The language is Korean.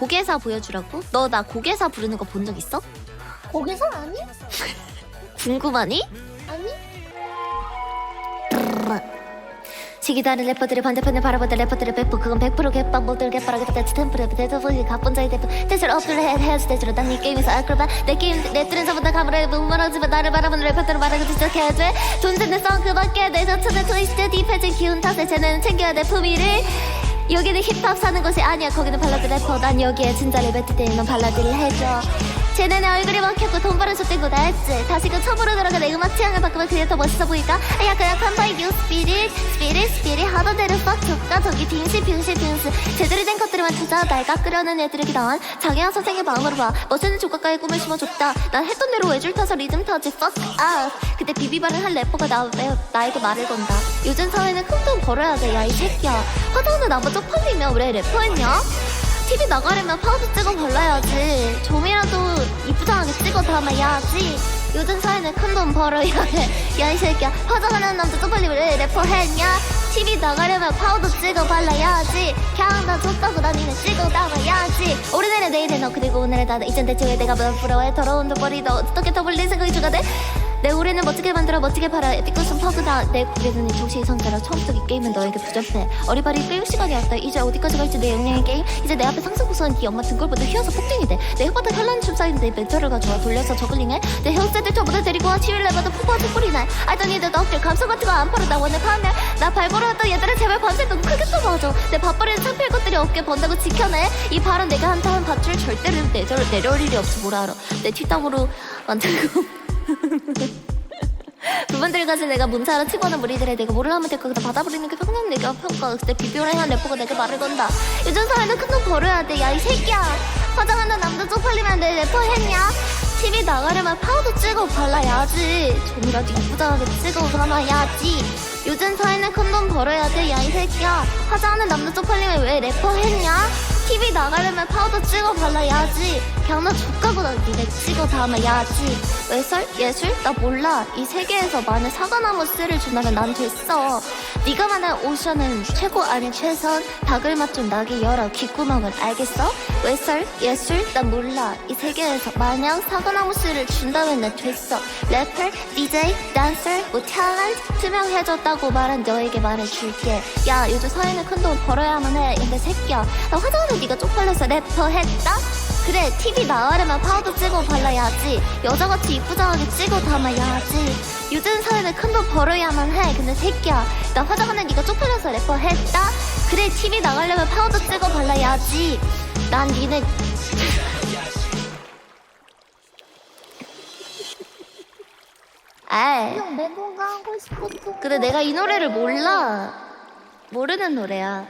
고개사 보여주라고? 너 나 고개사 부르는 거 본 적 있어? 거기서 아니? 궁금하니? 아니? 시기다른 래퍼들의 반대편을 바라보던 래퍼들의 백보 그건 100% 개빵 모델 개빠르게 다치 템플에 대도보이 가본자의 대표 대체로 업을 해 해야지 대체로 난이 게임에서 아크로바 내 게임 내 뜰은 저보다 가물에 무멀하지만 나를 바라보는 래퍼들을 말하고 지적해야 돼돈 듣는 성 그밖에 내 저천의 트위스트 딥해진 기운 탓에 쟤네는 챙겨야 돼 품위를 여기는 힙합 사는 곳이 아니야. 거기는 발라드 래퍼. 난 여기에 뱉을 때는 넌 발라드를 해줘 쟤네는 얼굴이 먹혔고 돈 버는 쏟된 거다 했지. 다시금 처음으로 돌아가 내 음악 취향을 바꾸면 그게 더 멋있어 보일까? 아, 약간 약한 바이 유 스피릿 스피릿 스피릿 하던 대로 빡 족가 저기 빙시 빙시 빙스 제대로 된 것들만 찾아 날 깎으려는 애들이기던 장혜영 선생의 마음으로 봐. 멋있는 조각가의 꿈을 심어줬다. 난 했던 대로 외줄 타서 리듬 타지. Fuck up 그때 비비발을 한 래퍼가 나, 내, 나에게 말을 건다. 요즘 사회는 큰 돈 벌어야 돼야 이 새끼야. 화장은 나보다 쪽팔리면 왜 래퍼했냐 TV 나가려면 파우더 찍어 발라야지. 좀이라도 이쁘장하게 찍어 담아야지. 요즘 사회는 큰 돈 벌어야 해. 야, 이 새끼야. 화장하는 남자 쪽팔리 왜 래퍼 했냐? TV 나가려면 파우더 찍어 발라야지. 그냥 나 줬다고 난 이미 찍어 담아야지. 오늘은 내일은 너 그리고 오늘은 나는 이젠 대체 왜 내가 몇 부러워해 더러운 돈너 어떻게 더 불린 생각이 주가 돼? 내 올해는 멋지게 만들어 멋지게 팔아. 에픽꽃은 퍼그다 내 고개는 이 조시의 성자라 처음부터 이 게임은 너에게 부접해. 어리바리 빼올 시간이 왔다. 이제 어디까지 갈지 내 역량의 게임. 이제 내 앞에 상승 고소한 네 엄마 등골보다 휘어서 폭등이 돼내 혓바닥 현란 춤사인데 멘토를 가져와 돌려서 저글링해. 내 헤어세트 저보다 데리고 와. 치윌레바다 푸푸한 촛불이 날. 알던 이들 너 어깨 감성 같은 거 안 팔아. 나 원해 판매 나 발보러 왔던 얘들아 제발 밤새 너무 크게 써봐줘. 내 밥벌이는 창피할 것들이 어깨 번다고 지켜내. 이 발은 내가 한타 한 밧줄 절대로 내절 내려올 일이 없지 뭐라 알아. 내 뒷담으로 거 부분들 가서 내가 문자로 튀어는 무리들에 내가 뭐를 하면 될까 그다 받아버리는 게 평균 내가 평가. 그때 비비오라 한 래퍼가 내게 말을 건다. 요즘 사회는 큰 돈 벌어야 돼. 야 이 새끼야. 화장하는 남자 쪽팔리면 내 래퍼 했냐? TV 나가려면 파우더 찍어 발라야지. 좀이라도 이쁘장하게 찍어 담아야지. 요즘 사회는 큰 돈 벌어야 돼. 야 이 새끼야. 화장하는 남자 쪽팔리면 왜 래퍼 했냐 TV 나가려면 파우더 찍어 발라야지 그냥 나 족가보다 니네 찍어 담아야지 외설? 예술? 나 몰라 이 세계에서 많은 사과나무 씨를 준다면 난 됐어 네가 말한 오션은 최고 아닌 최선 닭을 맛좀 나게 열어 귓구멍을 알겠어? 외설? 예술? 난 몰라 이 세계에서 마냥 사과나무 씨를 준다면 난 됐어 래퍼, DJ, 댄서, 뭐 탤런트 투명해졌다고 말한 너에게 말해줄게 야 요즘 사회는 큰 돈 벌어야만 해 근데 새끼야 나 화장하는 네가 쪽팔려서 래퍼 했다? 그래 TV 나가려면 파우더 찍어 발라야지. 여자같이 이쁘장하게 찍어 담아야지. 요즘 사회는 큰 돈 벌어야만 해. 근데 새끼야 나 화장하는 네가 쪽팔려서 래퍼 했다? 그래 TV 나가려면 파우더 찍어 발라야지. 난 니네 아이. 그냥 내가 하고 싶었던 근데 내가 이 노래를 몰라. 모르는 노래야